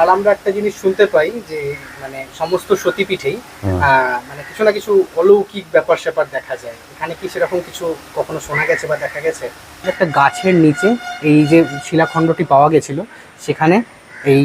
আর আমরা একটা জিনিস শুনতে পাই যে মানে সমস্ত সতীপীঠেই আহ, মানে কিছু না কিছু অলৌকিক ব্যাপার স্যাপার দেখা যায়। এখানে কি সেরকম কিছু কখনো শোনা গেছে বা দেখা গেছে? একটা গাছের নিচে এই যে শিলাখণ্ডটি পাওয়া গেছিল সেখানে এই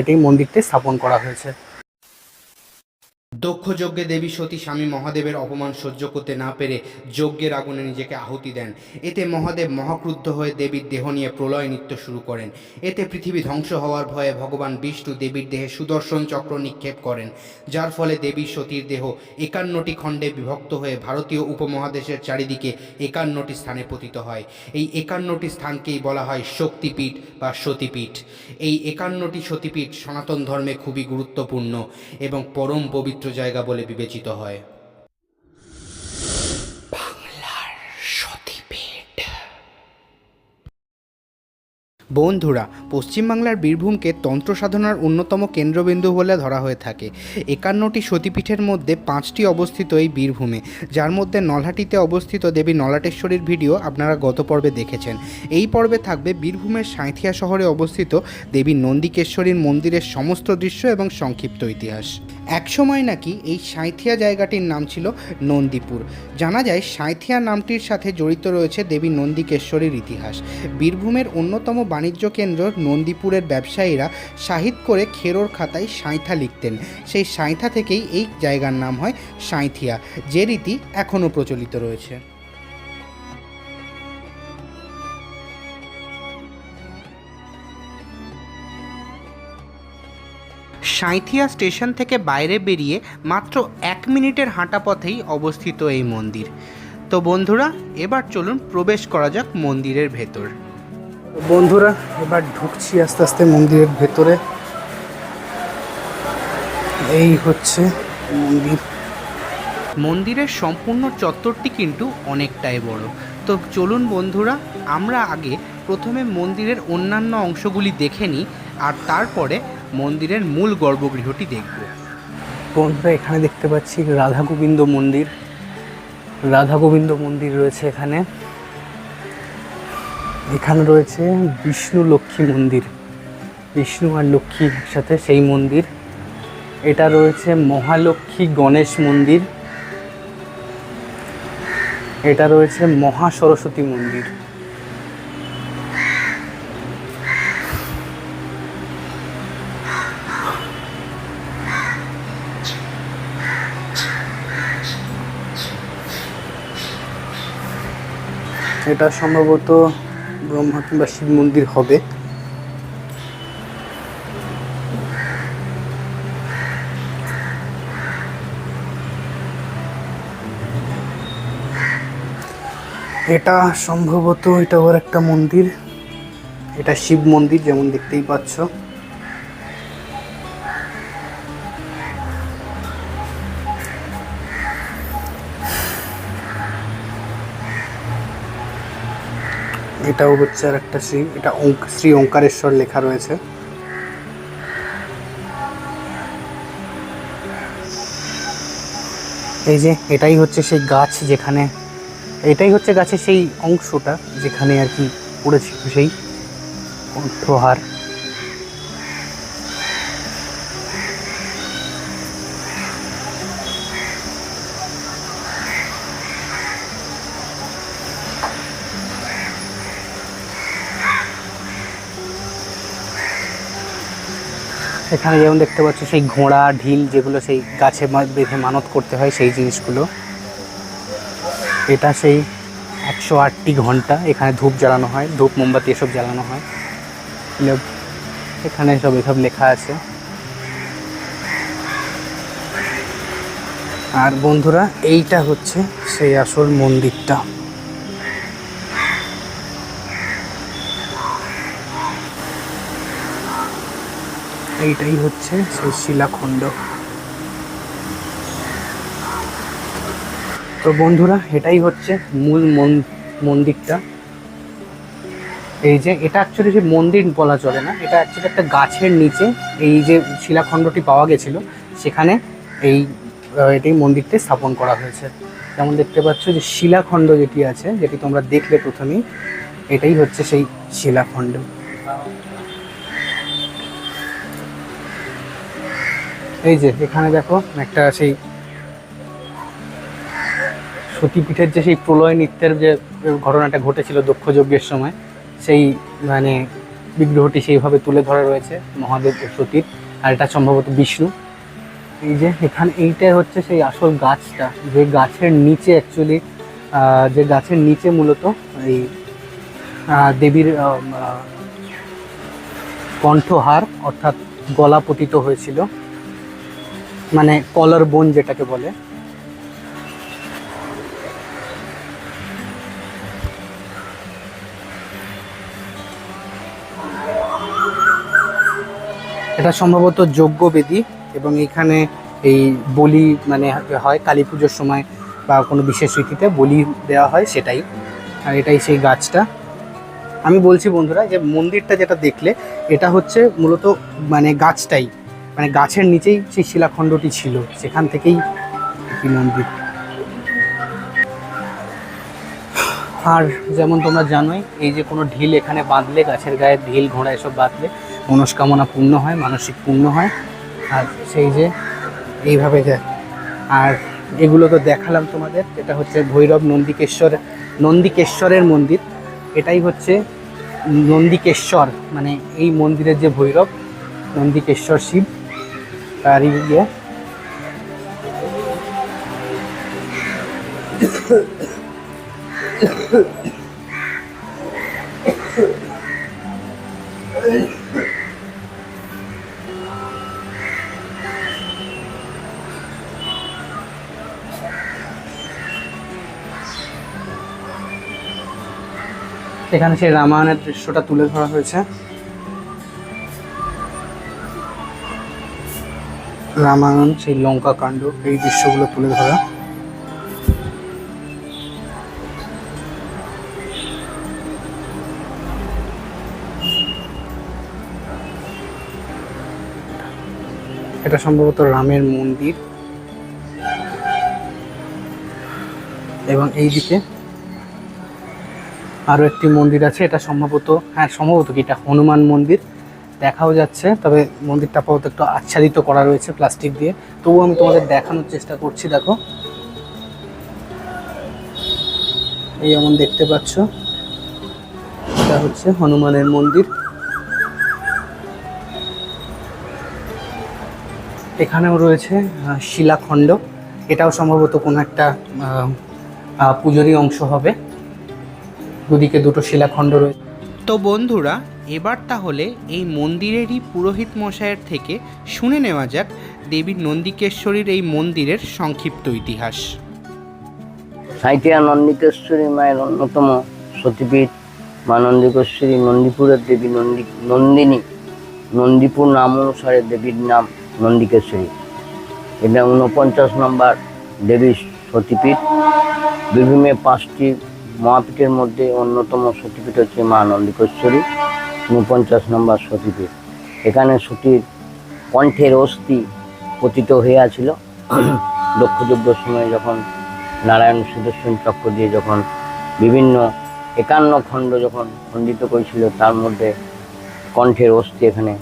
এটি মন্দিরটি স্থাপন করা হয়েছে। দক্ষ যজ্ঞে দেবী সতী স্বামী মহাদেবের অপমান সহ্য করতে না পেরে যজ্ঞের আগুনে নিজেকে আহুতি দেন। এতে মহাদেব মহাক্রুদ্ধ হয়ে দেবীর দেহ নিয়ে প্রলয় নৃত্য শুরু করেন। এতে পৃথিবী ধ্বংস হওয়ার ভয়ে ভগবান বিষ্ণু দেবীর দেহে সুদর্শন চক্র নিক্ষেপ করেন, যার ফলে দেবী সতীর দেহ একান্নটি খণ্ডে বিভক্ত হয়ে ভারতীয় উপমহাদেশের চারিদিকে একান্নটি স্থানে পতিত হয়। এই একান্নটি স্থানকেই বলা হয় শক্তিপীঠ বা সতীপীঠ। এই একান্নটি সতীপীঠ সনাতন ধর্মে খুবই গুরুত্বপূর্ণ এবং পরম পবিত্র জায়গা বলে বিবেচিত হয়। বন্ধুরা পশ্চিমবাংলার বীরভূমকে তন্ত্র সাধনার অন্যতম কেন্দ্রবিন্দু বলে ধরা হয়ে থাকে। একান্নটি সতীপীঠের মধ্যে পাঁচটি অবস্থিত এই বীরভূমে, যার মধ্যে নলহাটিতে অবস্থিত দেবী নলাটেশ্বরীর ভিডিও আপনারা গত পর্বে দেখেছেন। এই পর্বে থাকবে বীরভূমের সাঁথিয়া শহরে অবস্থিত দেবী নন্দিকেশ্বরীর মন্দিরের সমস্ত দৃশ্য এবং সংক্ষিপ্ত ইতিহাস। একসময় নাকি এই সাঁথিয়া জায়গাটির নাম ছিল নন্দীপুর। জানা যায় সাঁথিয়া নামটির সাথে জড়িত রয়েছে দেবী নন্দিকেশ্বরীর ইতিহাস। বীরভূমের অন্যতম বাণিজ্য কেন্দ্র নন্দীপুরের ব্যবসায়ীরা সাহিত করে খেরোর খাতায় সাঁথা লিখতেন। সেই সাঁথা থেকেই এই জায়গার নাম হয় সাঁথিয়া যে রীতি এখনও প্রচলিত রয়েছে। সাঁইথিয়া স্টেশন থেকে বাইরে বেরিয়ে মাত্র এক মিনিটের হাঁটা পথেই অবস্থিত এই মন্দির। তো বন্ধুরা এবার চলুন প্রবেশ করা যাক মন্দিরের ভেতর। বন্ধুরা এবার ঢুকছি আস্তে আস্তে মন্দিরের ভেতরে। এই হচ্ছে মন্দির। মন্দিরের সম্পূর্ণ চত্বরটি কিন্তু অনেকটাই বড়। তো চলুন বন্ধুরা আমরা আগে প্রথমে মন্দিরের অন্যান্য অংশগুলি দেখে নিই আর তারপরে মন্দিরের মূল গর্ভগৃহটি দেখব। বন্ধুরা এখানে দেখতে পাচ্ছি? রাধা গোবিন্দ মন্দির। রাধা গোবিন্দ মন্দির রয়েছে এখানে। এখানে রয়েছে বিষ্ণু লক্ষ্মী মন্দির। বিষ্ণু আর লক্ষ্মী একসাথে সেই মন্দির। এটা রয়েছে মহালক্ষ্মী গণেশ মন্দির। এটা রয়েছে মহা সরস্বতী মন্দির। এটা সম্ভবত ব্রহ্মা কিংবা শিব মন্দির হবে। এটা সম্ভবত, এটা ওর একটা মন্দির। এটা শিব মন্দির, যেমন দেখতেই পাচ্ছ। এটাও হচ্ছে আর একটা শ্রী, এটা শ্রী ওঙ্কারেশ্বর লেখা রয়েছে। এই যে, এটাই হচ্ছে সেই গাছ যেখানে, এটাই হচ্ছে গাছের সেই অংশটা যেখানে আর কি পড়েছিল সেই কণ্ঠহার এখানে যেমন দেখতে পাচ্ছ, সেই ঘোড়া, ঢিল যেগুলো সেই গাছে বেঁধে মানত করতে হয় সেই জিনিসগুলো। এটা সেই একশো আটটি ঘণ্টা এখানে ধূপ জ্বালানো হয়, ধূপ, মোমবাতি এসব জ্বালানো হয়। এখানে সব এসব লেখা আছে। আর বন্ধুরা, এইটা হচ্ছে সেই আসল মন্দিরটা। এইটাই হচ্ছে সেই শিলাখণ্ড। তো বন্ধুরা এটাই হচ্ছে মূল মন- মন্দিরটা। এই যে এটা অ্যাকচুয়ালি যে মন্দির বলা চলে না এটা অ্যাকচুয়ালি একটা গাছের নিচে এই যে শিলাখণ্ডটি পাওয়া গেছিল সেখানে এই আহ, এটি মন্দিরটি স্থাপন করা হয়েছে। যেমন দেখতে পাচ্ছ যে শিলাখণ্ড যেটি আছে যেটি তোমরা দেখলে প্রথমেই এটাই হচ্ছে সেই শিলাখণ্ড। এই যে এখানে দেখো একটা সেই সতীপীঠের যে সেই প্রলয় নৃত্যের যে ঘটনাটা ঘটেছিল দক্ষ যজ্ঞের সময়, সেই মানে বিগ্রহটি সেইভাবে তুলে ধরা রয়েছে মহাদেব সতীর, আর এটা সম্ভবত বিষ্ণু। এই যে এখানে এইটাই হচ্ছে সেই আসল গাছটা, যে গাছের নিচে অ্যাকচুয়ালি যে গাছের নিচে মূলত এই দেবীর কণ্ঠহার অর্থাৎ গলা পতিত হয়েছিল। মানে কলার বোন যেটাকে বলে। এটা সম্ভবত যজ্ঞ বেদী এবং এখানে এই বলি মানে হয় কালী পুজোর সময় বা কোনো বিশেষ রীতিতে বলি দেওয়া হয় সেটাই। আর এটাই সেই গাছটা। আমি বলছি বন্ধুরা যে মন্দিরটা যেটা দেখলে, এটা হচ্ছে মূলত মানে গাছটাই। মানে গাছের নিচেই সেই শিলাখণ্ডটি ছিল, সেখান থেকেই একটি মন্দির। আর যেমন তোমরা জানোই, এই যে কোনো ঢিল এখানে বাঁধলে, গাছের গায়ে ঢিল, ঘোড়া এসব বাঁধলে মনস্কামনা পূর্ণ হয়, মানসিক পূর্ণ হয়। আর সেই যে এইভাবে যায় আর এগুলো তো দেখালাম তোমাদের, এটা হচ্ছে ভৈরব নন্দিকেশ্বর, নন্দিকেশ্বরের মন্দির। এটাই হচ্ছে নন্দিকেশ্বর মানে এই মন্দিরের যে ভৈরব, নন্দিকেশ্বর শিব। ইয়ে এখানে সেই রামায়ণের দৃশ্যটা তুলে ধরা হয়েছে। রামায়ণ, সেই লঙ্কা কাণ্ড, এই দৃশ্যগুলো তুলে ধরা। এটা সম্ভবত রামের মন্দির। এবং এইদিকে আরও একটি মন্দির আছে, এটা সম্ভবত হ্যাঁ সম্ভবত কি? এটা হনুমান মন্দির। দেখাও যাচ্ছে, তবে মন্দিরটা আপাতত একটু আচ্ছাদিত করা রয়েছে প্লাস্টিক দিয়ে। তবুও আমি তোমাদের দেখানোর চেষ্টা করছি, দেখো। এই যেমন দেখতে পাচ্ছ, এটা হচ্ছে হনুমানের মন্দির। এখানেও রয়েছে শিলাখণ্ড। এটাও সম্ভবত কোনো একটা পুজোরই অংশ হবে। দুদিকে দুটো শিলাখণ্ড রয়েছে। তো বন্ধুরা এবার তাহলে এই মন্দিরেরই পুরোহিত মশাইয়ের থেকে শুনে নেওয়া যাক দেবীর নন্দিকেশ্বরীর এই মন্দিরের সংক্ষিপ্ত ইতিহাস। সাঁইটিয়া নন্দিকেশ্বরী মায়ের অন্যতম সতীপীঠ, মা নন্দিকেশ্বরী নন্দীপুরের দেবী নন্দী, নন্দিনী, নন্দীপুর নাম অনুসারে দেবীর নাম নন্দিকেশ্বরী। এটা ঊনপঞ্চাশ নম্বর দেবীর সতীপীঠ। বীরভূমে পাঁচটি মহাপীঠের মধ্যে অন্যতম সতীপীঠ হচ্ছে মা নন্দিকেশ্বরী। ঊনপঞ্চাশ নম্বর সতীতে এখানে সতীর কণ্ঠের অস্থি পতিত হইয়াছিল। দক্ষযজ্ঞের সময় যখন নারায়ণ সুদর্শন চক্র দিয়ে যখন বিভিন্ন একান্ন খণ্ড যখন খণ্ডিত করেছিল, তার মধ্যে কণ্ঠের অস্থি এখানে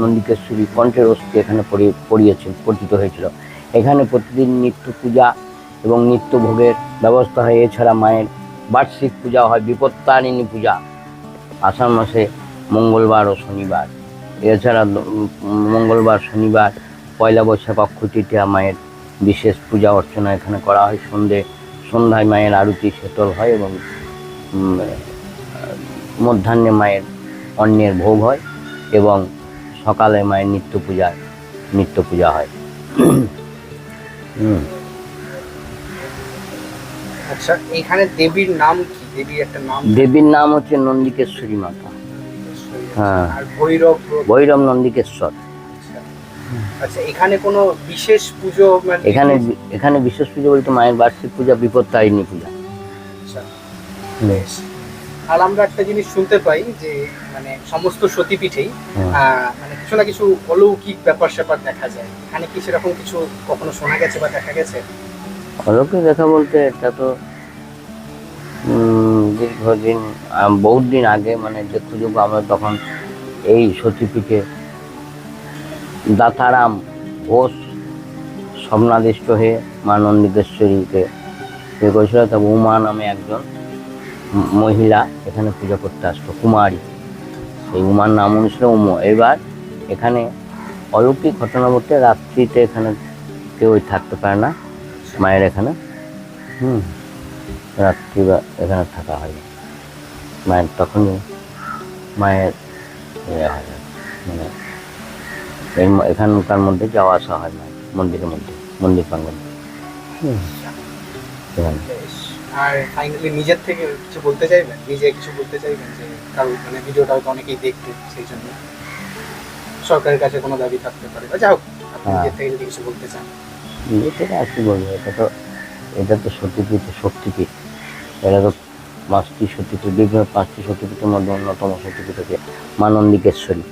নন্দিকেশ্বরী কণ্ঠের অস্থি এখানে পড়ে, পড়িয়েছে, পতিত হয়েছিল। এখানে প্রতিদিন নিত্য পূজা এবং নিত্য ভোগের ব্যবস্থা হয়। এছাড়া মায়ের বার্ষিক পূজা হয়, বিপত্তারিণী পূজা। আষাঢ় মাসে মঙ্গলবার ও শনিবার। এছাড়া মঙ্গলবার, শনিবার, পয়লা বৈশাখ অক্ষয় তৃতীয়া মায়ের বিশেষ পূজা অর্চনা এখানে করা হয়। সন্ধে, সন্ধ্যায় মায়ের আরতি শীতল হয় এবং মধ্যাহ্নে মায়ের অন্যের ভোগ হয় এবং সকালে মায়ের নিত্য পূজায় নিত্য পূজা হয়। আচ্ছা এখানে দেবীর নাম কি? দেবীর নাম হচ্ছে নন্দিকেশ্বরী মাতা। হ্যাঁ। ভৈরব নন্দিকেশ্বর। আচ্ছা। আচ্ছা এখানে কোনো বিশেষ পুজো মানে এখানে এখানে বিশেষ পুজো বলতে মায়ের বার্ষিক পূজা বিপত্তারিণী পূজা। আচ্ছা, বেশ। আর আমরা একটা জিনিস শুনতে পাই যে মানে সমস্ত সতীপীঠেই মানে কিছু না কিছু অলৌকিক ব্যাপার স্যাপার দেখা যায়। এখানে কি সেরকম কিছু কখনো শোনা গেছে বা দেখা গেছে? অলৌকিক দেখা বলতে এটা তো দীর্ঘদিন বহুত দিন আগে মানে যে সুযোগ আমরা তখন এই সতীপীঠে দাতারাম ঘোষ স্বপ্নাদিষ্ট হয়ে মা ইয়ে করেছিল। তবে উমা নামে একজন মহিলা এখানে পুজো করতে আসতো, কুমারী। সেই উমার নাম অনুসারে উম। এবার এখানে অলৌকিক ঘটনা বলতে রাত্রিতে এখানে কেউ থাকতে পারে না, মায়ের এখানে। হুম। রাত্রি বা এখানে থাকা হয় মায়ের তখনই মায়ের ইয়ে হয়। মানে এই এখানকার মধ্যে যাওয়া আসা হয় মায়ের মন্দিরের মধ্যে মন্দির প্রাঙ্গণে। আর ফাইনালি নিজের থেকে কিছু বলতে চাইবেন? নিজে কিছু বলতে চাইবেন যে কারণ মানে ভিডিওটা হয়তো অনেকেই দেখতে সেই জন্য। সরকারের কাছে কোনো দাবি থাকতে পারে। বা যা হোক আপনি হ্যাঁ। নিজের থেকে যদি কিছু বলতে চান। এটা আর কি বলব? এটা তো এটা তো সত্যিপীঠ শক্তিপীঠ এটা তো পাঁচটি সত্যিপীঠ বিভিন্ন পাঁচটি সত্যিপীঠের মধ্যে অন্যতম সত্যিপীঠ হচ্ছে মা নন্দিকেশ্বরী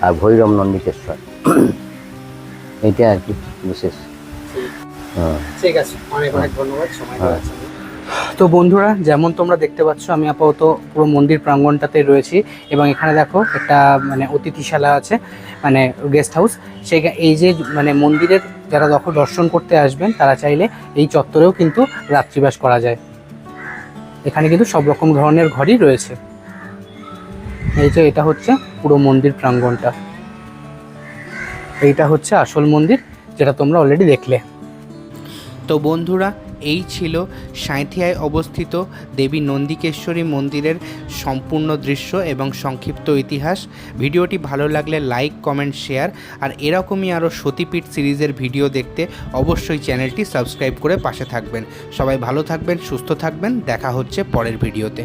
আর ভৈরব নন্দিকেশ্বর। এটা আর কি বিশেষ। হ্যাঁ। ঠিক আছে। অনেক অনেক ধন্যবাদ। সময় হ্যাঁ। তো বন্ধুরা, যেমন তোমরা দেখতে পাচ্ছ, আমি আপাতত পুরো মন্দির প্রাঙ্গণটাতে রয়েছি এবং এখানে দেখো একটা মানে অতিথিশালা আছে মানে গেস্ট হাউস সেই এই যে মানে মন্দিরের যারা দখল দর্শন করতে আসবেন, তারা চাইলে এই চত্বরেও কিন্তু রাত্রিবাস করা যায়। এখানে কিন্তু সব রকম ধরনের ঘরই রয়েছে। এই যে, এটা হচ্ছে পুরো মন্দির প্রাঙ্গণটা এইটা হচ্ছে আসল মন্দির, যেটা তোমরা অলরেডি দেখলে। তো বন্ধুরা, এই ছিল সাঁথিয়ায় অবস্থিত দেবী নন্দিকেশ্বরী মন্দিরের সম্পূর্ণ দৃশ্য এবং সংক্ষিপ্ত ইতিহাস। ভিডিওটি ভালো লাগলে লাইক, কমেন্ট, শেয়ার আর এরকমই আরও সতীপীঠ সিরিজের ভিডিও দেখতে অবশ্যই চ্যানেলটি সাবস্ক্রাইব করে পাশে থাকবেন। সবাই ভালো থাকবেন, সুস্থ থাকবেন। দেখা হচ্ছে পরের ভিডিওতে।